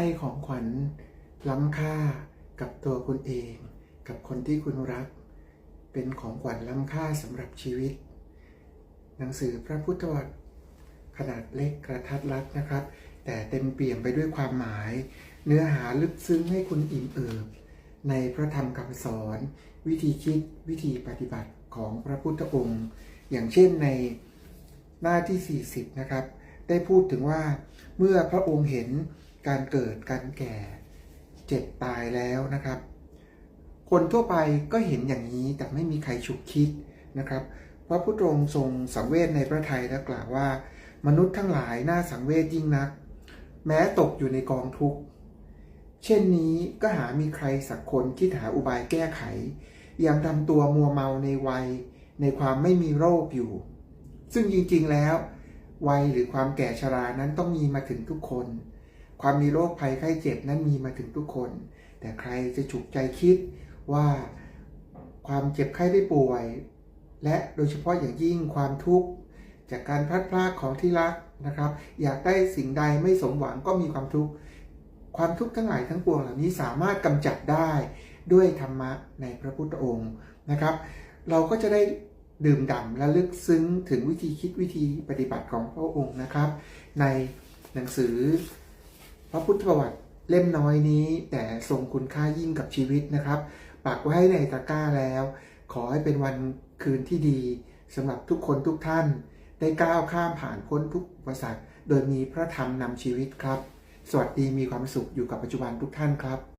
ให้ของขวัญล้ำค่ากับตัวคุณเอง กับคนที่คุณรัก เป็นของขวัญล้ำค่าสำหรับชีวิต หนังสือพระพุทธวัตรขนาดเล็กกระทัดรัดนะครับ แต่เต็มเปี่ยมไปด้วยความหมาย เนื้อหาลึกซึ้งให้คุณอิ่มเอิบในพระธรรมคำสอน วิธีคิดวิธีปฏิบัติของพระพุทธองค์ อย่างเช่นในหน้าที่ 40 นะครับ ได้พูดถึงว่าเมื่อพระองค์เห็น การเกิดการแก่เจ็บตายแล้วนะครับ คนทั่วไปก็เห็นอย่างนี้แต่ไม่มีใครฉุกคิดนะครับพระพุทธองค์ทรงสังเวชในพระทัยและกล่าวว่า มนุษย์ทั้งหลายน่าสังเวชยิ่งนัก แม้ตกอยู่ในกองทุกข์เช่นนี้ก็หามีใครสักคนคิดหาอุบายแก้ไข ยังทำตัวมัวเมาในวัย ในความไม่มีโรคอยู่ ซึ่งจริงๆแล้ว วัยหรือความแก่ชรานั้นต้องมีมาถึงทุกคน ความมีโรคภัยไข้เจ็บนั้นมีมาถึงทุกคน แต่ใครจะฉุกใจคิดว่าความเจ็บไข้ได้ป่วย และโดยเฉพาะอย่างยิ่งความทุกข์จากการพลัดพรากของที่รักนะครับ อยากได้สิ่งใดไม่สมหวังก็มีความทุกข์ความทุกข์ทั้งหลายทั้งปวงเหล่านี้สามารถกำจัดได้ด้วยธรรมะในพระพุทธองค์นะครับ เราก็จะได้ดื่มด่ำและลึกซึ้งถึงวิธีคิดวิธีปฏิบัติของพระองค์นะครับ ในหนังสือ พระพุทธประวัติเล่มน้อยนี้ แต่ทรงคุณค่ายิ่งกับชีวิตนะครับปักไว้ให้ในตะกร้าแล้ว ขอให้เป็นวันคืนที่ดีสำหรับทุกคนทุกท่าน ได้ก้าวข้ามผ่านพ้นทุกอุปสรรคโดยมีพระธรรมนำชีวิตครับ สวัสดีมีความสุขอยู่กับปัจจุบันทุกท่านครับ